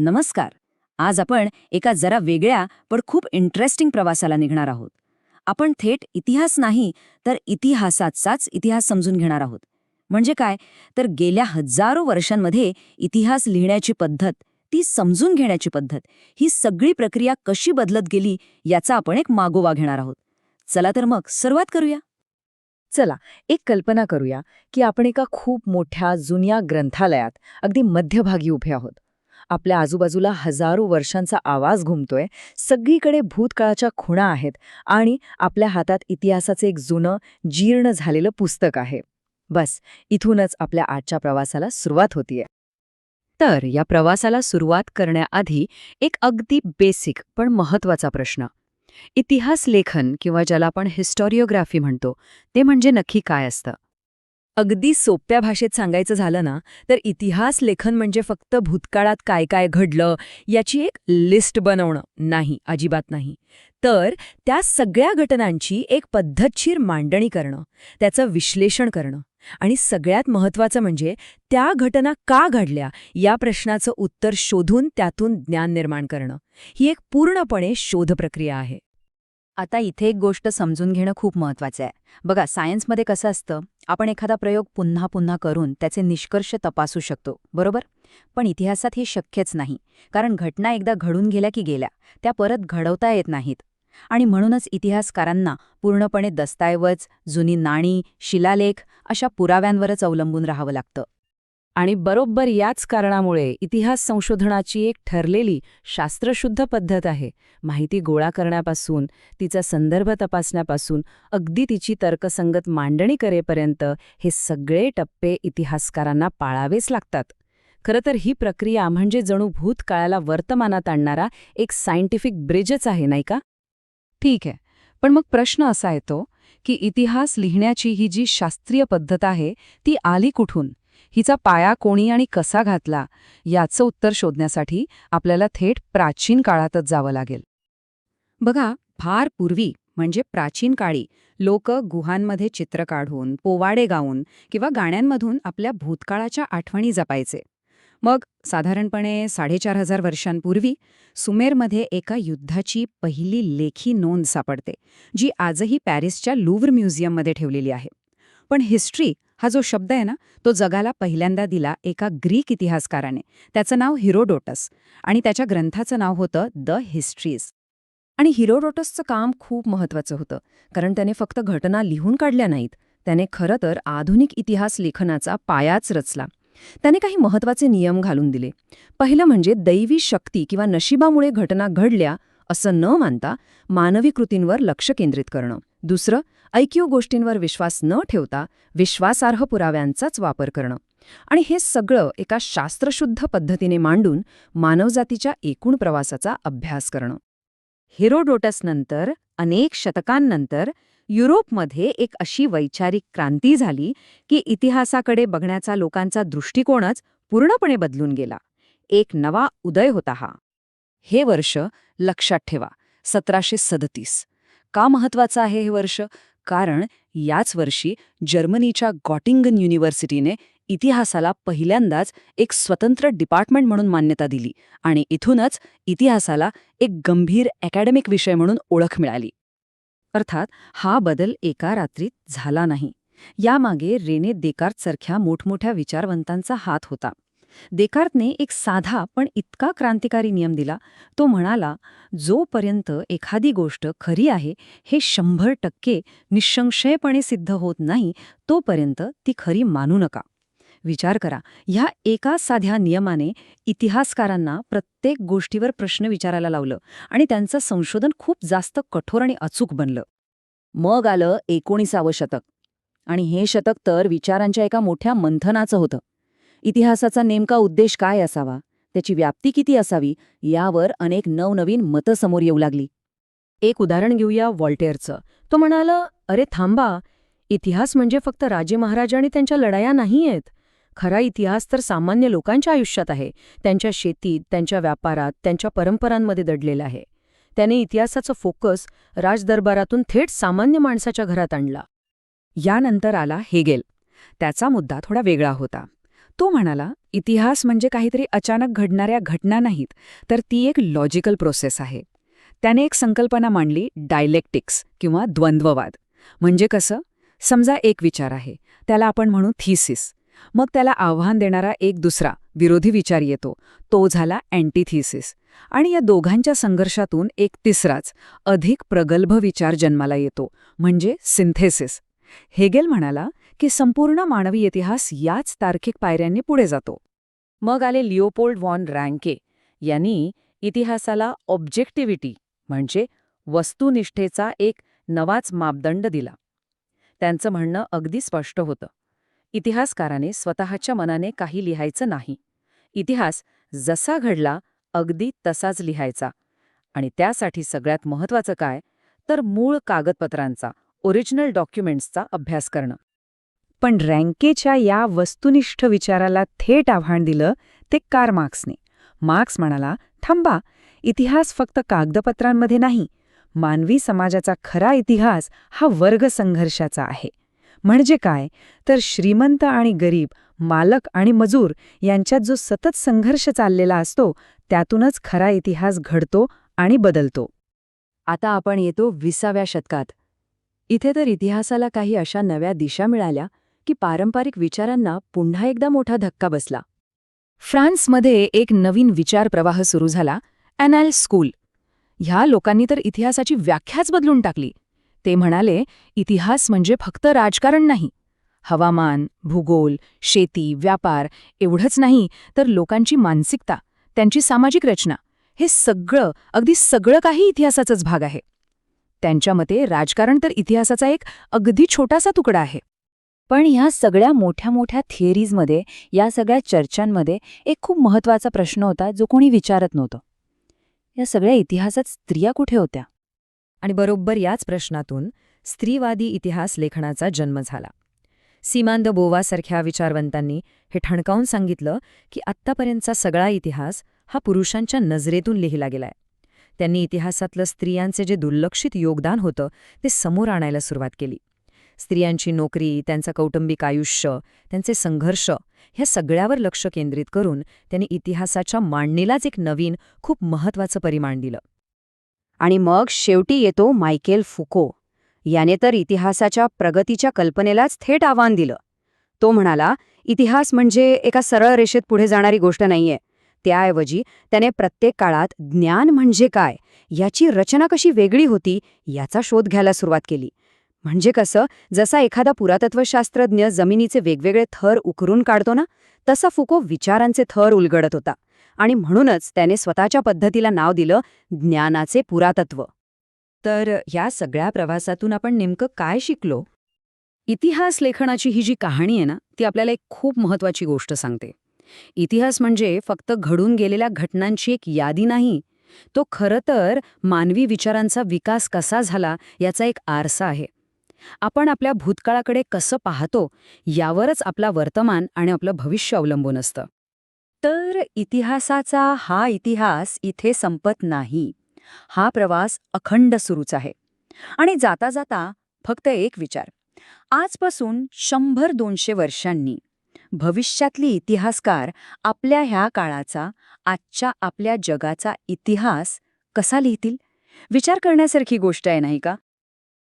नमस्कार. आज आपण एका जरा वेगळ्या पण खूप इंटरेस्टिंग प्रवासाला निघणार आहोत. आपण थेट इतिहास नाही तर इतिहासाचाच इतिहास समजून घेणार आहोत. म्हणजे काय? तर गेल्या हजारो वर्षांमध्ये इतिहास लिहिण्याची पद्धत ती समजून घेण्याची पद्धत ही सगळी प्रक्रिया कशी बदलत गेली याचा आपण एक मागोवा घेणार आहोत. चला तर मग सुरुवात करूया. चला एक कल्पना करूया की आपण एका खूप मोठ्या जुन्या ग्रंथालयात अगदी मध्यभागी उभे आहोत. आपल्या आजूबाजूला हजारो वर्षांचा आवाज घुमतोय. सगळीकडे भूतकाळाच्या खुणा आहेत आणि आपल्या हातात इतिहासाचे एक जुनं जीर्ण झालेलं पुस्तक आहे. बस इथूनच आपल्या आजच्या प्रवासाला सुरुवात होतीये. तर या प्रवासाला सुरुवात करण्याआधी एक अगदी बेसिक पण महत्त्वाचा प्रश्न. इतिहास लेखन किंवा ज्याला आपण हिस्टॉरिओग्राफी म्हणतो ते म्हणजे नक्की काय असतं? अगदी सोप्या भाषेत सांगायचं झालं ना तर इतिहास लेखन म्हणजे फक्त भूतकाळात काय काय घडलं याची एक लिस्ट बनवणं नाही अजिबात नाही. तर त्या सगळ्या घटनांची एक पद्धतशीर मांडणी करणं त्याचं विश्लेषण करणं आणि सगळ्यात महत्त्वाचं म्हणजे त्या घटना का घडल्या या प्रश्नाचं उत्तर शोधून त्यातून ज्ञान निर्माण करणं. ही एक पूर्णपणे शोधप्रक्रिया आहे. आता इथे एक गोष्ट समजून घेणं खूप महत्वाचं आहे. बघा सायन्समध्ये कसं असतं आपण एखादा प्रयोग पुन्हा पुन्हा करून त्याचे निष्कर्ष तपासू शकतो बरोबर? पण इतिहासात हे शक्यच नाही कारण घटना एकदा घडून गेल्या की गेल्या त्या परत घडवता येत नाहीत. आणि म्हणूनच इतिहासकारांना पूर्णपणे दस्तऐवज जुनी नाणी शिलालेख अशा पुराव्यांवरच अवलंबून राहावं लागतं. आणि बरोबर याच कारणामुळे इतिहास संशोधनाची एक ठरलेली शास्त्रशुद्ध पद्धत आहे. माहिती गोळा करण्यापासून तिचा संदर्भ तपासण्यापासून अगदी तिची तर्कसंगत मांडणी करेपर्यंत हे सगळे टप्पे इतिहासकारांना पाळावेच लागतात. खरं तर ही प्रक्रिया म्हणजे जणू भूतकाळाला वर्तमानात आणणारा एक सायंटिफिक ब्रिजच आहे नाही का? ठीक आहे. पण मग प्रश्न असा येतो की इतिहास लिहिण्याची ही जी शास्त्रीय पद्धत आहे ती आली कुठून? हिचा पाया कोणी आणि कसा घातला याचं उत्तर शोधण्यासाठी आपल्याला थेट प्राचीन काळातच जावं लागेल. बघा फार पूर्वी म्हणजे प्राचीन काळी लोक गुहांमध्ये चित्र काढून पोवाडे गाऊन किंवा गाण्यांमधून आपल्या भूतकाळाच्या आठवणी जपायचे. मग साधारणपणे साडेचार हजार वर्षांपूर्वी सुमेरमध्ये एका युद्धाची पहिली लेखी नोंद सापडते जी आजही पॅरिसच्या लुव्र म्युझियममध्ये ठेवलेली आहे. पण हिस्ट्री हा जो शब्द आहे ना तो जगाला पहिल्यांदा दिला एका ग्रीक इतिहासकाराने. त्याचं नाव हिरोडोटस आणि त्याच्या ग्रंथाचं नाव होतं द हिस्ट्रीज. आणि हिरोडोटसचं काम खूप महत्वाचं होतं कारण त्याने फक्त घटना लिहून काढल्या नाहीत. त्याने खरं तर आधुनिक इतिहास लेखनाचा पायाच रचला. त्याने काही महत्त्वाचे नियम घालून दिले. पहिलं म्हणजे दैवी शक्ती किंवा नशिबामुळे घटना घडल्या असं न मानता मानवी कृतींवर लक्ष केंद्रित करणं. दुसरं ऐक्यू गोष्टींवर विश्वास न ठेवता विश्वासार्ह पुराव्यांचाच वापर करणं. आणि हे सगळं एका शास्त्रशुद्ध पद्धतीने मांडून मानवजातीच्या एकूण प्रवासाचा अभ्यास करणं. हिरोडोटसनंतर अनेक शतकांनंतर युरोपमध्ये एक अशी वैचारिक क्रांती झाली की इतिहासाकडे बघण्याचा लोकांचा दृष्टिकोनच पूर्णपणे बदलून गेला. एक नवा उदय होता हा. हे वर्ष लक्षात ठेवा. सतराशे सदतीस. का महत्वाचं आहे हे वर्ष? कारण याच वर्षी जर्मनीच्या गॉटिंगन युनिव्हर्सिटीने इतिहासाला पहिल्यांदाच एक स्वतंत्र डिपार्टमेंट म्हणून मान्यता दिली आणि इथूनच इतिहासाला एक गंभीर अकॅडमिक विषय म्हणून ओळख मिळाली. अर्थात हा बदल एका रात्रीत झाला नाही. यामागे रेने देकार्तसारख्या मोठमोठ्या विचारवंतांचा हात होता. देकार्तने एक साधा पण इतका क्रांतिकारी नियम दिला. तो म्हणाला जोपर्यंत एखादी गोष्ट खरी आहे हे शंभर टक्के निःसंशयपणे सिद्ध होत नाही तोपर्यंत ती खरी मानू नका. विचार करा ह्या एका साध्या नियमाने इतिहासकारांना प्रत्येक गोष्टीवर प्रश्न विचारायला लावलं आणि त्यांचं संशोधन खूप जास्त कठोर आणि अचूक बनलं. मग आलं एकोणीसावं शतक. आणि हे शतक तर विचारांच्या एका मोठ्या मंथनाचं होतं. इतिहासाचा नेमका उद्देश काय असावा? त्याची व्याप्ती किती असावी? यावर अनेक नवनवीन मतं समोर येऊ लागली. एक उदाहरण घेऊया वॉल्टेअरचं. तो म्हणाला अरे थांबा इतिहास म्हणजे फक्त राजे महाराजा आणि त्यांच्या लढाया नाही आहेत. खरा इतिहास तर सामान्य लोकांच्या आयुष्यात आहे. त्यांच्या शेतीत त्यांच्या व्यापारात त्यांच्या परंपरांमध्ये दडलेला आहे. त्याने इतिहासाचं फोकस राजदरबारातून थेट सामान्य माणसाच्या घरात आणला. यानंतर आला हेगेल. त्याचा मुद्दा थोडा वेगळा होता. तो म्हणाला इतिहास म्हणजे काहीतरी अचानक घडणाऱ्या घटना नाहीत तर ती एक लॉजिकल प्रोसेस आहे. त्याने एक संकल्पना मांडली डायलेक्टिक्स किंवा द्वंद्ववाद. म्हणजे कसं? समजा एक विचार आहे त्याला आपण म्हणू थिसिस मग त्याला आव्हान देणारा एक दुसरा विरोधी विचार येतो. तो झाला अँटीथिसिस आणि या दोघांच्या संघर्षातून एक तिसराच अधिक प्रगल्भ विचार जन्माला येतो. म्हणजे सिंथेसिस हेगेल म्हणाला की संपूर्ण मानवी इतिहास याच तार्किक पायऱ्यांनी पुढे जातो. मग आले लिओपोल्ड वॉन रँके यांनी इतिहासाला ऑब्जेक्टिव्हिटी म्हणजे वस्तुनिष्ठेचा एक नवाच मापदंड दिला. त्यांचं म्हणणं अगदी स्पष्ट होतं. इतिहासकाराने स्वतःच्या मनाने काही लिहायचं नाही. इतिहास जसा घडला अगदी तसाच लिहायचा. आणि त्यासाठी सगळ्यात महत्वाचं काय? तर मूळ कागदपत्रांचा ओरिजिनल डॉक्युमेंट्सचा अभ्यास करणं. पण रँकेच्या या वस्तुनिष्ठ विचाराला थेट आव्हान दिलं ते कार मार्क्सने. मार्क्स म्हणाला थांबा इतिहास फक्त कागदपत्रांमध्ये नाही. मानवी समाजाचा खरा इतिहास हा वर्ग संघर्षाचा आहे. म्हणजे काय? तर श्रीमंत आणि गरीब मालक आणि मजूर यांच्यात जो सतत संघर्ष चाललेला असतो त्यातूनच खरा इतिहास घडतो आणि बदलतो. आता आपण येतो विसाव्या शतकात. इथे तर इतिहासाला काही अशा नव्या दिशा मिळाल्या की पारंपरिक विचारांना पुन्हा एकदा मोठा धक्का बसला. फ्रान्समध्ये एक नवीन विचार प्रवाह सुरू झाला अॅनाल स्कूल. ह्या लोकांनी तर इतिहासाची व्याख्याच बदलून टाकली. ते म्हणाले इतिहास म्हणजे फक्त राजकारण नाही. हवामान भूगोल शेती व्यापार एवढंच नाही तर लोकांची मानसिकता त्यांची सामाजिक रचना हे सगळं अगदी सगळं काही इतिहासाचाच भाग आहे. त्यांच्या मते राजकारण तर इतिहासाचा एक अगदी छोटासा तुकडा आहे. पण ह्या सगळ्या मोठ्या मोठ्या थिअरीजमध्ये या सगळ्या चर्चांमध्ये एक खूप महत्त्वाचा प्रश्न होता जो कोणी विचारत नव्हतं. या सगळ्या इतिहासात स्त्रिया कुठे होत्या? आणि बरोबर याच प्रश्नातून स्त्रीवादी इतिहास लेखनाचा जन्म झाला. सीमांद बोवासारख्या विचारवंतांनी हे ठणकावून सांगितलं की आत्तापर्यंतचा सगळा इतिहास हा पुरुषांच्या नजरेतून लिहिला गेलाय. त्यांनी इतिहासातलं स्त्रियांचे जे दुर्लक्षित योगदान होतं ते समोर आणायला सुरुवात केली. स्त्रियांची नोकरी त्यांचं कौटुंबिक आयुष्य त्यांचे संघर्ष ह्या सगळ्यावर लक्ष केंद्रित करून त्यांनी इतिहासाच्या मांडणीलाच एक नवीन खूप महत्वाचं परिमाण दिलं. आणि मग शेवटी येतो मायकेल फुको. याने तर इतिहासाच्या प्रगतीच्या कल्पनेलाच थेट आव्हान दिलं. तो म्हणाला इतिहास म्हणजे एका सरळ रेषेत पुढे जाणारी गोष्ट नाहीये. त्याऐवजी त्याने प्रत्येक काळात ज्ञान म्हणजे काय याची रचना कशी वेगळी होती याचा शोध घ्यायला सुरुवात केली. म्हणजे कसं जसा एखादा पुरातत्वशास्त्रज्ञ जमिनीचे वेगवेगळे थर उकरून काढतो ना तसा फुको विचारांचे थर उलगडत होता. आणि म्हणूनच त्याने स्वतःच्या पद्धतीला नाव दिलं ज्ञानाचे पुरातत्व. तर ह्या सगळ्या प्रवासातून आपण नेमकं काय शिकलो? इतिहास लेखनाची ही जी कहाणी आहे ना ती आपल्याला एक खूप महत्वाची गोष्ट सांगते. इतिहास म्हणजे फक्त घडून गेलेल्या घटनांची एक यादी नाही. तो खरं तर मानवी विचारांचा विकास कसा झाला याचा एक आरसा आहे. आपण आपल्या भूतकाळाकडे कसं पाहतो यावरच आपला वर्तमान आणि आपलं भविष्य अवलंबून असतं. तर इतिहासाचा हा इतिहास इथे संपत नाही. हा प्रवास अखंड सुरूच आहे. आणि जाता जाता फक्त एक विचार. आजपासून शंभर दोनशे वर्षांनी भविष्यातली इतिहासकार आपल्या ह्या काळाचा आजच्या आपल्या जगाचा इतिहास कसा लिहितील? विचार करण्यासारखी गोष्ट आहे नाही का?